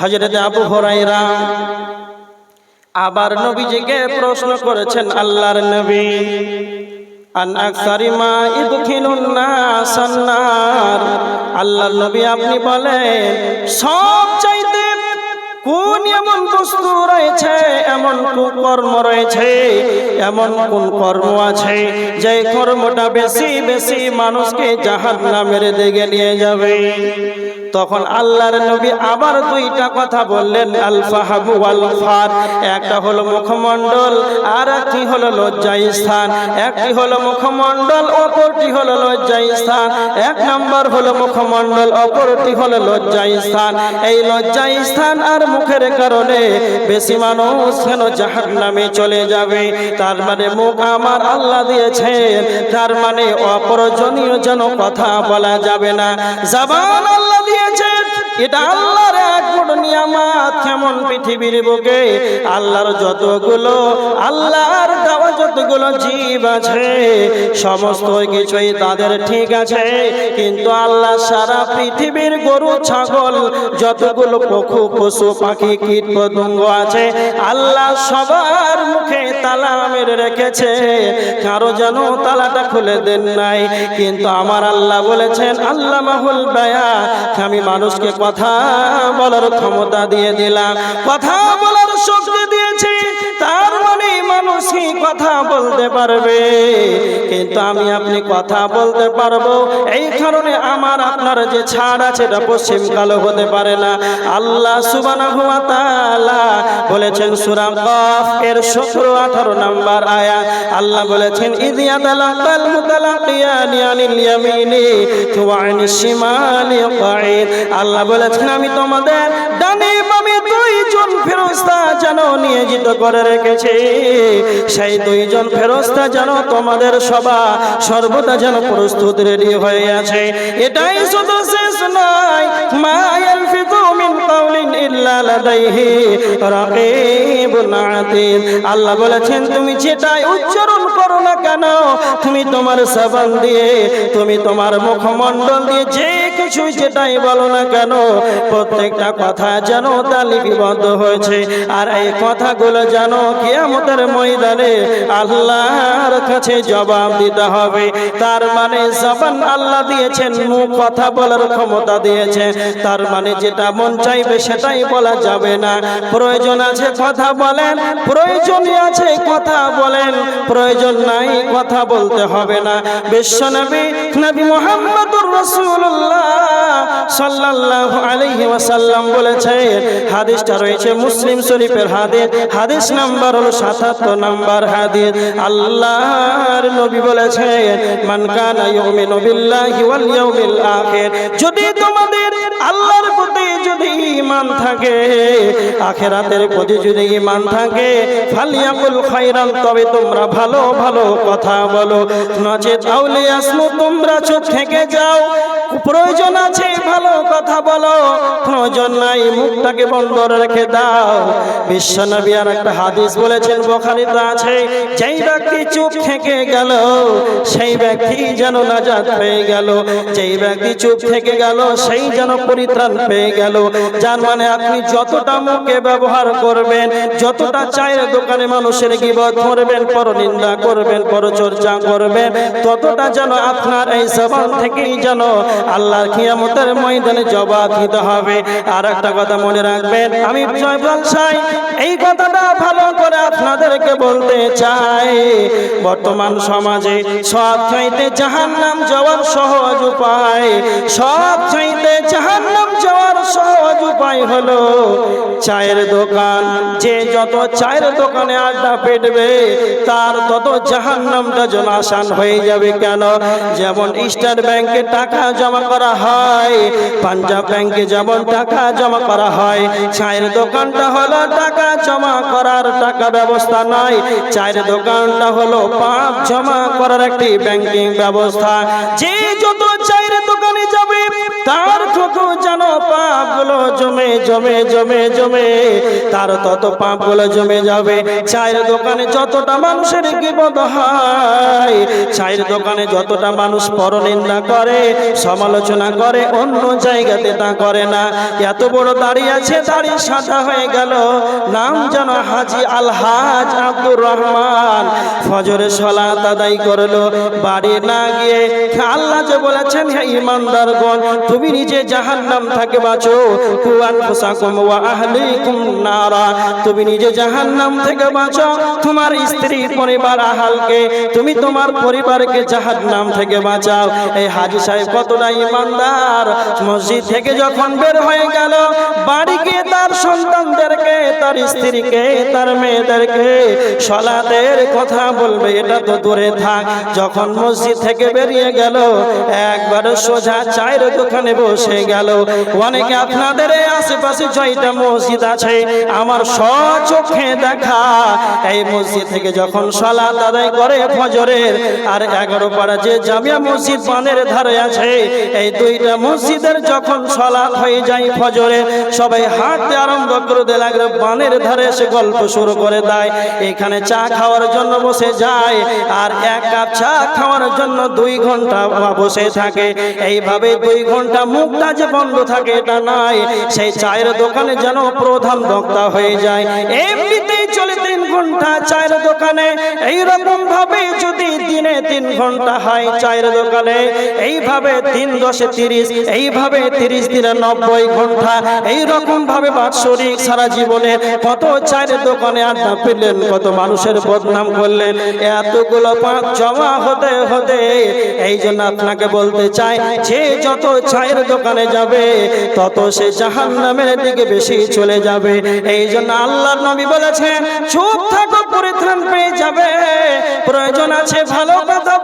হজরত আবু হরাইরা আবার নবীজিকে প্রশ্ন করেছেন, আল্লাহর নবী আল্লাহর নবী আপনি বলেন, সব চাইতে কোন এমন বস্তু রয়েছে, এমন কোন কর্ম রয়েছে, এমন কোন কর্ম আছে, যে কর্মটা বেশি বেশি মানুষকে জাহান নামের দিকে নিয়ে যাবে? তখন আল্লাহর নবী আবার দুইটা কথা বললেন আল ফাহাবু ওয়াল ফার একটা হলো মুখমণ্ডল আর একটি হলো লজ্জাই স্থান একটি হলো মুখমণ্ডল, অপরটি হলো লজ্জাই স্থান এক নম্বর হলো মুখমণ্ডল, অপরটি হলো লজ্জাই স্থান এই লজ্জাই স্থান আর মুখের কারণে বেশি মানুষ কেন জাহান নামে চলে যাবে। তার মানে মুখ আমার আল্লাহ দিয়েছেন, তার মানে অপ্রয়োজনীয় যেন কথা বলা যাবে না। জবান আল্লাহ দিয়েছেন। এটা আল্লাহর এক বড় নিয়ামত। পৃথিবীর বুকে? আল্লাহর যতগুলো, আল্লাহর দেওয়া যতগুলো জীব আছে, সমস্ত কিছুই তাদের ঠিক আছে। কিন্তু আল্লাহ সারা পৃথিবীর গরু, ছাগল, যতগুলো পশু পশু পাখি, কীট পতঙ্গ আছে, আল্লাহ সবার মুখে তালা মেরে রেখেছে। কারও যেন তালাটা খুলে দেন নাই। কিন্তু আমার আল্লাহ বলেছেন, আল্লাহ মাহুল বায়া। আমি মানুষকে কথা বলার ক্ষমতা দিয়ে দিলাম। কথা বলার শক্তি দিয়েছি তার মানুষই কথা বলতে পারবে, কিন্তু আমি আপনি কথা বলতে পারব। এই কারণে আমার আপনার যে ছাড় আছে, এটা পশ্চিম কালো হতে পারে না। আল্লাহ সুবহানাহু ওয়া তাআলা বলেছেন সূরা কফ এর 17 18 নাম্বার আয়াত আল্লাহ বলেছেন আল্লাহ বলেছেন, আমি তোমাদের ডানে ফেরেশতা যেন নিয়োজিত করে রেখেছে। সেই দুইজন ফেরস্তা যেন তোমাদের সভা সর্বদা যেন প্রস্তুত রেডি হয়ে আছে। এটাই শুধু শেষ নয়, মা ইয়ালফিযু আল্লাহ বলেছেন, তুমি যেটাই উচ্চারণ করো না কেন, তুমি তোমার জবান দিয়ে, তুমি তোমার দিয়ে যে যেটাই বলো না কেন, প্রত্যেকটা কথা যেন হয়েছে। আর এই কথাগুলো যেন ময়দানে আল্লাহর কাছে জবাব দিতে হবে। তার মানে আল্লাহ দিয়েছেন, মুখ কথা বলার ক্ষমতা দিয়েছেন। তার মানে যেটা মন চাইবে সেটাই বলা যাবে না। প্রয়োজন আছে কথা বলেন, প্রয়োজনই আছে কথা বলেন, প্রয়োজন নাই কথা বলতে হবে না। বিশ্বনবী নবী মোহাম্মদুর রাসূলুল্লাহ সাল্লাল্লাহু আলাইহি ওয়াসাল্লাম বলেছেন, হাদিসটা রয়েছে মুসলিম শরীফের হাদিস হাদিস নাম্বার হলো 77 নাম্বার হাদিস। আল্লাহর নবী বলেছেন, মান কানা ইউমিনু বিল্লাহি ওয়াল ইয়াউমিল আখির। যদি তোমাদের আল্লাহর me. ঈমান থাকে, আখিরাতের প্রতি যদি ঈমান থাকে, ফালিয়াকুল খাইরান তবে তোমরা ভালো ভালো কথা বলো। নচেত আউলিয়া আসমু তোমরা চুপ থেকে যাও। প্রয়োজন আছে, ভালো কথা বলো। প্রয়োজন নাই, মুখটাকে বন্ধ রেখে দাও। বিশ্বনবী আর একটা হাদিস বলেছেন বোখারিতে আছে, যেই ব্যক্তি চুপ থেকে গেল, সেই ব্যক্তি যেন নাজাত পেয়ে গেল। যেই ব্যক্তি চুপ থেকে গেল, সেই যেন পরিত্রাণ পেয়ে গেল। যার মানে আপনি যতটা মুখে ব্যবহার করবেন, যতটা চায়ের দোকানে মানুষের গিবত করবেন পরনিন্দা করবেন, পরচর্চা করবেন, ততটা যেন আপনার এই জবান থেকেই যেন আল্লাহর কিয়ামতের ময়দানে জবাব দিতে হবে। আর একটা কথা মনে রাখবেন, আমি জয়পাল সাই এই কথাটা ভালো করে আপনাদেরকে বলতে চাই। বর্তমান সমাজে সব চাইতে জাহান্নাম যাওয়ার সহজ উপায়, সব চাইতে জাহান্নাম যাওয়ার উপায় হলো চায়ের দোকান। যে যত চায়ের দোকানে আড্ডা পেটবে তার তত জাহান্নামটা যেন আসান হয়ে যাবে কেন? যেমন ইস্টার ব্যাংকে টাকা জমা করা হয়, পাঞ্জাব ব্যাংকে যেমন টাকা জমা করা হয়, চায়ের দোকানটা হলো টাকা জমা করার টাকা ব্যবস্থা নয় চায়ের দোকানটা হলো পাপ জমা করার একটি ব্যাংকিং ব্যবস্থা। যে যত চায়ের দোকানে যাবে, তার যেন পাপগুলো জমে জমে জমে জমে, তার তত পাপগুলো জমে যাবে। চায়ের দোকানে যতটা মানুষের বিপদ হয়, চায়ের দোকানে যতটা মানুষ পরনিন্দা করে, সমালোচনা করে, অন্য জায়গাতে তা করে না। এত বড় দাঁড়িয়ে আছে দাঁড়িয়ে সাদা হয়ে গেল। নাম যেন হাজি আলহাজ আব্দুর রহমান। ফজরে আদায় করল। বাড়ি না গিয়ে আল্লাহ যে বলেছেন, হে ইমানদারগণ, তুমি নিজে জাহান্নাম থেকে বাঁচো। কুয়ান ফুসাকুম ওয়া আহলিকুম নারা। তুমি নিজে জাহান্নাম থেকে বাঁচো। তোমার স্ত্রী পরিবার আহালকে, তুমি তোমার পরিবারকে জাহান্নাম থেকে বাঁচাও। এই হাজি সাহেব কতটা ইমানদার। মসজিদ থেকে যখন বের হয়ে গেল বাড়ি গিয়ে তার সন্তানদেরকে, তার স্ত্রীকে, তার মেয়েদেরকে সলাতের কথা বলবে। এটা তো দূরে থাক। যখন মসজিদ থেকে বেরিয়ে গেল, একবার সোজা চায়ের দোকানে বসে গেল। অনেকে আপনাদের আশেপাশে ছয়টা মসজিদ আছে, আমার স্বচোখে দেখা। এই মসজিদ থেকে যখন সলাত আদায় করে ফজরের, আর এগারো পাড়া যে জামিয়া মসজিদ পানের ধারে আছে, এই দুইটা মসজিদের যখন সলা হয়ে যায় ফজরে সবাই হাঁটতে আরম্ভ করে দিয়ে, লাগল বানের ধারে এসে গল্প শুরু করে দেয়। এখানে চা খাওয়ার জন্য বসে যায়, আর এক কাপ চা খাওয়ার জন্য দুই ঘণ্টা বসে থাকে। এইভাবে দুই ঘণ্টা মুখটা যে বন্ধ থাকে এটা নাই সেই চায়ের দোকানে যেন প্রধান বক্তা হয়ে যায়। এমনিতেই চলে তিন ঘণ্টা চায়ের দোকানে, এইরকম ভাবে যদি দিনে তিন ঘণ্টা হয় চায়ের দোকানে, এইভাবে তিন দশে তিরিশ, এইভাবে তিরিশ দিনে নব্বই ঘণ্টা, এইরকম ভাবে বাৎসরিক সারা জীবনে কত চায়ের দোকানে আড্ডা পেলেন, কত মানুষের বদনাম করলেন, এতগুলো পাঁচ জমা হতে হতে, এই জন্য আপনাকে বলতে চাই, যে যত চায়ের দোকানে যাবে, তত সে জাহান নামের দিকে বেশি চলে যাবে। এই জন্য আল্লাহর নবী বলেছেন চুপ থাকো পরিত্রাণ পেয়ে যাবে। প্রয়োজন আছে ভালো কথা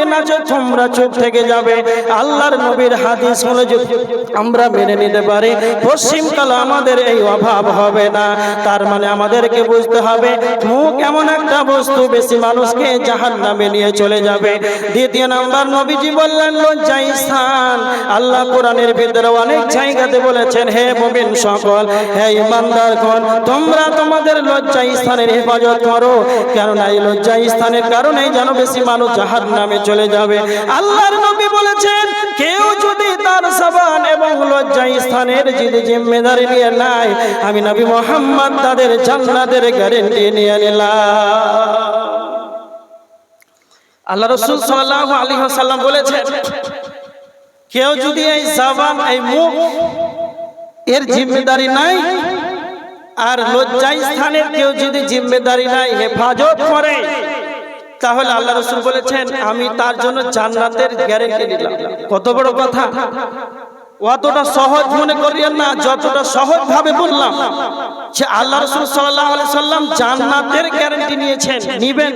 বলবে না যে তোমরা চুপ থেকে যাবে। আল্লাহর নবীর হাদিস হলো যে আমরা মেনে নিতে পারি। পশ্চিমকাল আমাদের এই অভাব হবে না। তার মানে আমাদেরকে বুঝতে হবে, মুখ এমন একটা বস্তু বেশি মানুষকে জাহান নামে নিয়ে চলে যাবে। দ্বিতীয় নাম্বার, নবীজি বললেন লজ্জা স্থান। আল্লাহ কোরআনের ভিতরে অনেক জায়গাতে বলেছেন, হে সকল, হে তোমরা তোমাদের স্থানের হেফাজত করো। কেননা এই লজ্জা স্থানের কারণেই যেন বেশি মানুষ জাহান নামে চলে যাবে। আল্লাহর নবী বলেছেন, কেউ যদি তার সাবান এবং লজ্জা স্থানের যদি জিম্মেদারি নিয়ে নাই আমি নবী মোহাম্মদ তাদের জান্নাতের গ্যারেন্টি নিয়ে নিলাম। আল্লাহ রসুল সাল্লাল্লাহু আলাইহি ওয়াসাল্লাম বলেছেন, কেউ যদি এই জবান, এই মুখ এর জিম্মেদারি নাই, আর লজ্জা স্থানের কেউ যদি জিম্মেদারি নাই, হেফাজত করে তাহলে আল্লাহ রসুল বলেছেন, আমি তার জন্য জান্নাতের গ্যারেন্টি দিলাম। কত বড় কথা। অতটা সহজ মনে করিয়েন না, যতটা সহজ ভাবে বললাম, যে আল্লাহ রসুল সাল্লাহ সাল্লাম জান্নাতের গ্যারেন্টি নিয়েছেন, নিবেন।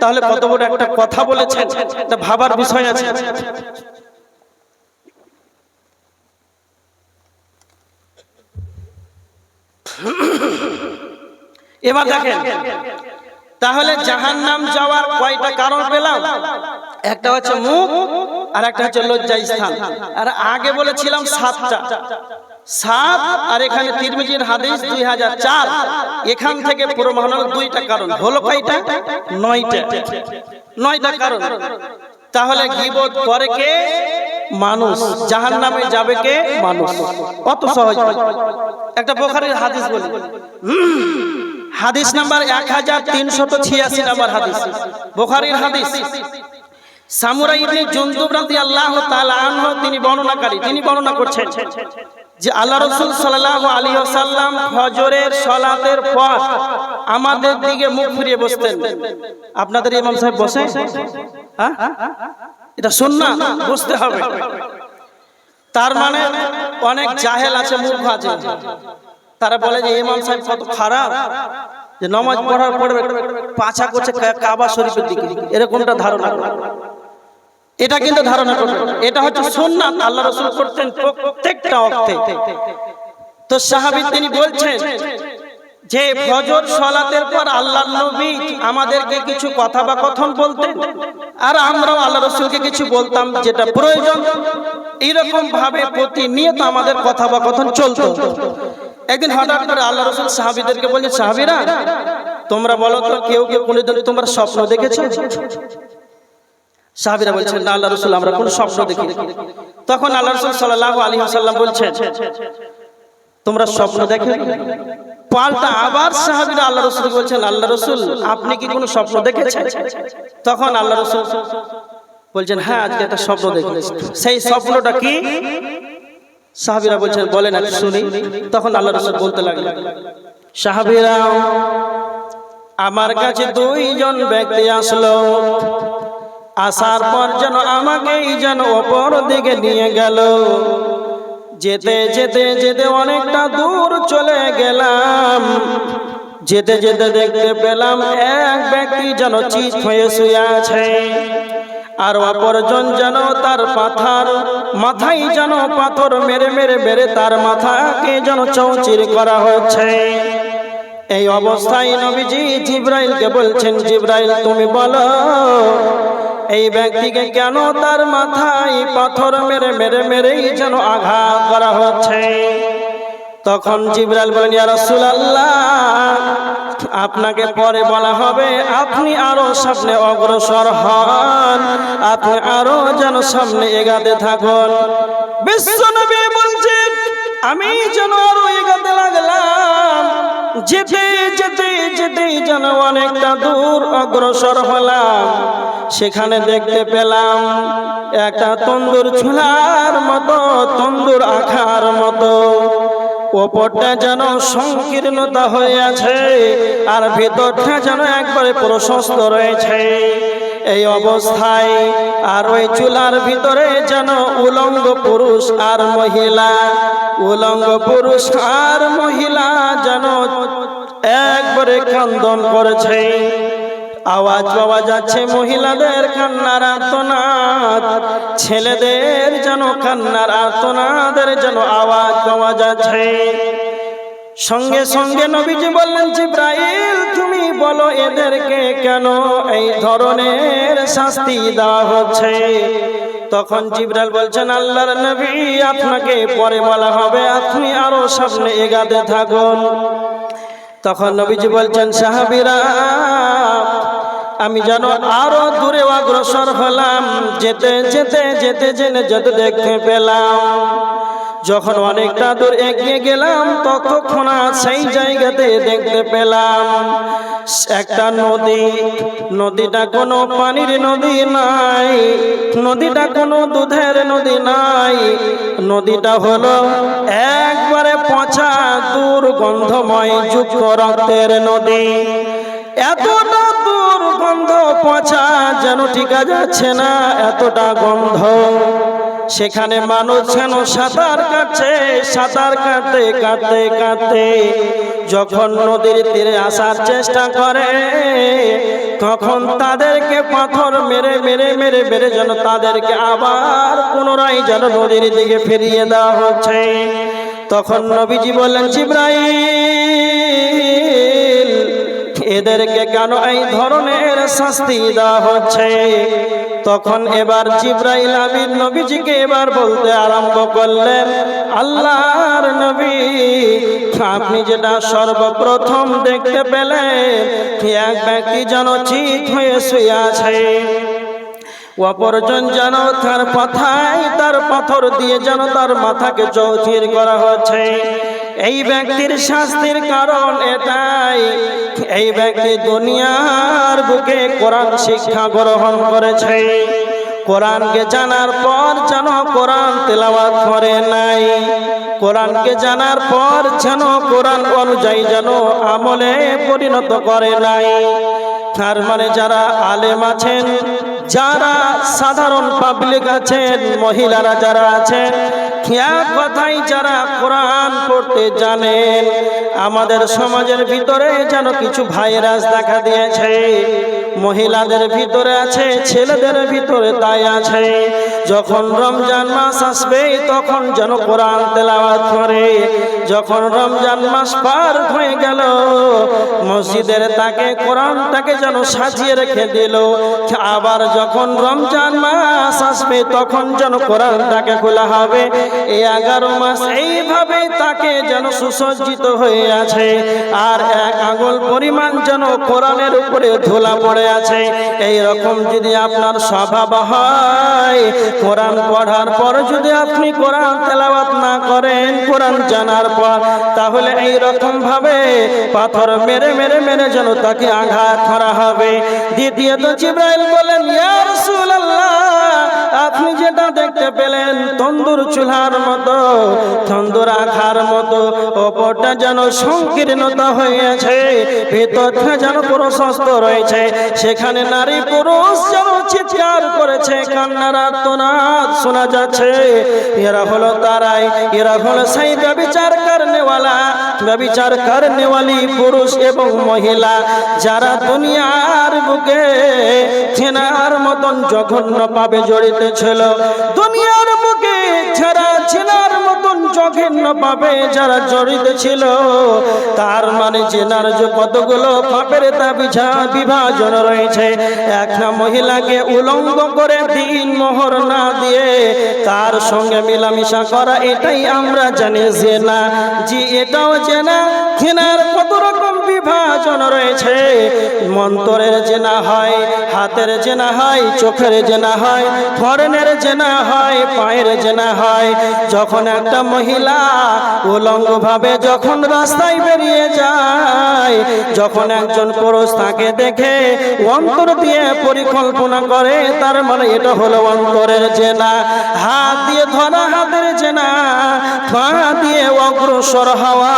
তাহলে কত বড় একটা কথা বলেছেন তা ভাবার বিষয় আছে। এবার দেখেন তাহলে জাহান নাম যাওয়ার কয়টা কারণ পেলাম? একটা হচ্ছে মুখ আর একটা হচ্ছে লজ্জা স্থান আর আগে বলেছিলাম সাতটা। সাত আর এখানে তিরমিজির হাদিস দুই হাজার চার। এখান থেকে পুরো মহানগর দুইটা কারণ। হলো কয়টা? নয়টা। নয়টা। কারণ। তাহলে গিবত করে কে? মানুষ। জাহান নামে যাবে কে? মানুষ। অত সহজ। একটা বোখারির হাদিস বলি। হাদিস নাম্বার এক হাজার তিনশত ছিয়াশি নাম্বার হাদিস। বোখারির হাদিস। সামুরা ইবনে জুনদুব রাদিয়াল্লাহু তাআলা তিনি বর্ণনাকারী, তিনি বর্ণনা করছেন যে আল্লাহ রাসূল সাল্লাল্লাহু আলাইহি ওয়াসাল্লাম ফজরের সালাতের পর আমাদের দিকে মুখ ফিরিয়ে বসতেন। আপনাদের ইমাম সাহেব বসে? হ্যাঁ এটা সুন্নাহ বুঝতে হবে। তার মানে অনেক জাহেল আছে, মূর্খ আছে। তারা বলে যে ইমাম সাহেব কত খারাপ যে নামাজ পড়ার পরে পাছা করছে কাবা শরীফের দিকে। এরকমটা ধারণা করে এটা কিন্তু ধারণা করবে। এটা হচ্ছে সুন্নাত। আল্লাহ রাসূল করতেন প্রত্যেকটা অর্থে। তো সাহাবী তিনি বলছেন যে ফজর সালাতের পর আল্লাহ নবী আমাদেরকে কিছু কথা বা কথন বলতেন। আর আমরাও আল্লাহ রসুলকে কিছু বলতাম যেটা প্রয়োজন। এইরকম ভাবে প্রতিনিয়ত আমাদের কথা বা কথন চলতো। একদিন হঠাৎ করে আল্লাহ রসুল সাহাবিদেরকে বলছে, সাহাবিরা, তোমরা বলো তো কেউ কেউ কোনোদিন তোমরা স্বপ্ন দেখেছ? সাহাবিরা বলছেন, না, আল্লাহ রসুল, আমরা কোন স্বপ্ন দেখি তখন আল্লাহ রসুল সাল্লাহ আলী সাল্লাম বলছেন, তোমরা স্বপ্ন দেখে পাল্টা আবার সাহাবিরা আল্লাহ রসুল বলছেন, আল্লাহ রসুল, আপনি কি কোনো স্বপ্ন দেখেছেন? তখন আল্লাহ রসুল বলছেন হ্যাঁ আজকে একটা স্বপ্ন দেখেছি। সেই স্বপ্নটা কি? সাহাবিরা বলছেন বলেন এক শুনি তখন আল্লাহ রসুল বলতে লাগলেন, সাহাবিরা, আমার কাছে দুইজন ব্যক্তি আসলো। আসার পর যেন আমাকেই যেন অপর দিকে নিয়ে গেল। যেতে যেতে যেতে অনেকটা দূর চলে গেলাম। যেতে যেতে দেখতে পেলাম এক ব্যক্তি যেন চিত হয়ে শুয়ে আছে। আর অপরজন যেন তার পাথার মাথায় যেন পাথর মেরে মেরে মেরে তার মাথাকে যেন চৌচির করা হচ্ছে। এই অবস্থায় নবীজি জিব্রাইলকে বলছেন, জিব্রাইল, তুমি বলো, এই ব্যক্তিকে কেন তার মাথায় পাথর মেরে মেরে মেরেই যেন আঘাত করা হচ্ছে? তখন জিব্রাইল বলেন, ইয়া রাসূলুল্লাহ আপনাকে পরে বলা হবে, আপনি আরও সামনে অগ্রসর হন। আপনি আরও যেন সামনে এগাতে থাকুন। বিশ্বনবী বলছেন, আমি যেন আরও এগাতে লাগলাম। যেতে যেতে যেতে যেন অনেকটা দূর অগ্রসর হলাম। সেখানে দেখতে পেলাম একটা তন্দুর ছোলার মতো, তন্দুর আখার মতো। ওপরটা যেন সংকীর্ণতা হয়ে আছে আর ভেতরটা যেন একবারে প্রশস্ত রয়েছে। এই অবস্থায় আর ওই চুলার ভিতরে যেন উলঙ্গ পুরুষ আর মহিলা, উলঙ্গ পুরুষ আর মহিলা যেন একবারে কান্দন করেছে। আওয়াজ পাওয়া যাচ্ছে মহিলাদের কান্নার আর্তনাদ। ছেলেদের যেন কান্নার আর্তনাদের যেন আওয়াজ পাওয়া যাচ্ছে। সঙ্গে সঙ্গে নবীজি বললেন জিব্রাইল তুমি বলো এদেরকে কেন এই ধরনের শাস্তি দেওয়া হচ্ছে? তখন জিব্রাইল বলছেন আল্লাহর নবী আপনাকে পরে বলা হবে। আপনি আরও সামনে এগাতে থাকুন। তখন নবীজি বলছেন সাহাবিরা আমি যেন আরও দূরে অগ্রসর হলাম। যেতে যেতে যেতে, জেনে যেতে দেখতে পেলাম। যখন অনেকটা দূর এগিয়ে গেলাম, ততক্ষণ সেই জায়গাতে দেখতে পেলাম। একটা নদী, নদীটা কোনো পানির নদী নাই। নদীটা কোনো দুধের নদী নাই। নদীটা হলো একবারে পচা, দুর্গন্ধময় যুক্ত রক্তের নদী। এতটা দুর্গন্ধ পচা যেন টিকা যাচ্ছে না, এতটা গন্ধ। সেখানে মানুষ যেন সাঁতার কাটছে, সাঁতার কাটতে কাটতে কাটতে। যখন নদীর তীরে আসার চেষ্টা করে, তখন তাদেরকে পাথর মেরে মেরে মেরে মেরে যেন তাদেরকে আবার পুনরায় যেন নদীর দিকে ফিরিয়ে দেওয়া হচ্ছে। তখন নবীজি বললেন, জিব্রাইল! এদেরকে কেন এই ধরনের শাস্তি দেওয়া হচ্ছে? তখন এবার জিব্রাইল আমির নবীজিকে এবার বলতে আরম্ভ করলেন, আল্লাহর নবী, আপনি যেটা সর্বপ্রথম দেখতে পেলেন এক ব্যক্তি যেন চিত হয়ে শুয়ে আছে। অপরজন যেন তার পাথায় তার পাথর দিয়ে যেন তার মাথাকে চৌচির করা হচ্ছে। এই ব্যক্তির শাস্তির কারণ এটাই। এই ব্যক্তি দুনিয়ার বুকে কোরআন শিক্ষা গ্রহণ করেছে। কোরআনকে জানার পর যেন কোরআন তেলাওয়াত করে নাই। কোরআনকে জানার পর যেন কোরআন অনুযায়ী যেন আমলে পরিণত করে নাই। তার মানে যারা আলেম আছেন যারা সাধারণ পাবলিক আছেন, মহিলারা যারা আছেন এক কথাই যারা কোরআন পড়তে জানেন, আমাদের সমাজের ভিতরে যেন কিছু ভাইরাস দেখা দিয়েছে, মহিলাদের ভিতরে আছে, ছেলেদের ভিতরে তাই আছে যখন রমজান মাস আসবে, তখন যেন কোরআন তেলাওয়াত করে। যখন রমজান মাস পার হয়ে গেল, মসজিদের তাকে কোরআনটাকে যেন সাজিয়ে রেখে দিল। আবার যখন রমজান মাস আসবে, তখন যেন কোরআনটাকে খোলা হবে। এই এগারো মাস এইভাবে তাকে যেন সুসজ্জিত হয়ে আছে। আর এক আঙুল পরিমাণ যেন কোরআনের উপরে ধুলা পড়ে আছে। এই রকম যদি আপনার স্বভাব হয় কোরআন পড়ার পর যদি আপনি কোরআন তেলাওয়াত না করেন, কোরআন জানার পর, তাহলে এই রকম ভাবে পাথর মেরে মেরে মেরে যেন তাকে আঘাত করা হবে। দ্বিতীয়ত জিব্রাইল বলেন, ইয়া রাসূলুল্লাহ আপনি যেটা দেখতে পেলেন, তন্দুর চুলার মতো, তন্দুর আখার মতো, ওপরটা যেন সংকীর্ণতা হয়েছে, ভেতরটা যেন প্রশস্ত রয়েছে, সেখানে নারী পুরুষ যেন চিৎকার করেছে, কান্নার আর্তনাদ শোনা যাচ্ছে। এরা হলো তারাই, এরা হলো সেই ব্যবিচার করনেওয়ালা, ব্যবিচার কারণেওয়ালি পুরুষ এবং মহিলা, যারা দুনিয়ার বুকে চেনার মতন জঘন্য পাবে জড়িত ছিল। দুনিয়ার বুকে ছাড়া চেনার মতন জঘন্য পাবে যারা জড়িত ছিল। তার মানে চেনার যে কতগুলো পাপের তা বিছা বিভাজন রয়েছে। একটা মহিলাকে উলঙ্গ করে দিন মোহর না দিয়ে তার সঙ্গে মিলামিশা করা, এটাই আমরা জানি যে না। জি এটাও জেনা ঘেনার কত বিভাজন রয়েছে। মন্তরের জেনা হয়, হাতের জেনা হয়, চোখের জেনা হয় ধরনের জেনা হয়, পায়ের জেনা হয়। যখন একটা মহিলা উলঙ্গ ভাবে যখন রাস্তায় বেরিয়ে যায়, যখন একজন পুরুষ তাকে দেখে অন্তর দিয়ে পরিকল্পনা করে, তার মানে এটা হলো অন্তরের জেনা। হাত দিয়ে ধরা হাতের জেনা, পা দিয়ে অগ্রসর হওয়া,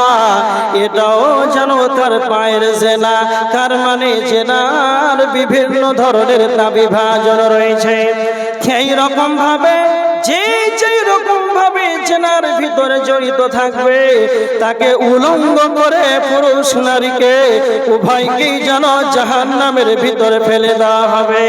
এটাও যেন তার পায়ের জেনা তার মানে জেনার বিভিন্ন ধরনের তা বিভাজন রয়েছে। সেই রকম ভাবে যে যে রকম ভাবে জেনার ভিতরে জড়িত থাকবে, তাকে উলঙ্গ করে পুরুষ নারীকে উভয়কেই যেন জাহান নামের ভিতরে ফেলে দেওয়া হবে।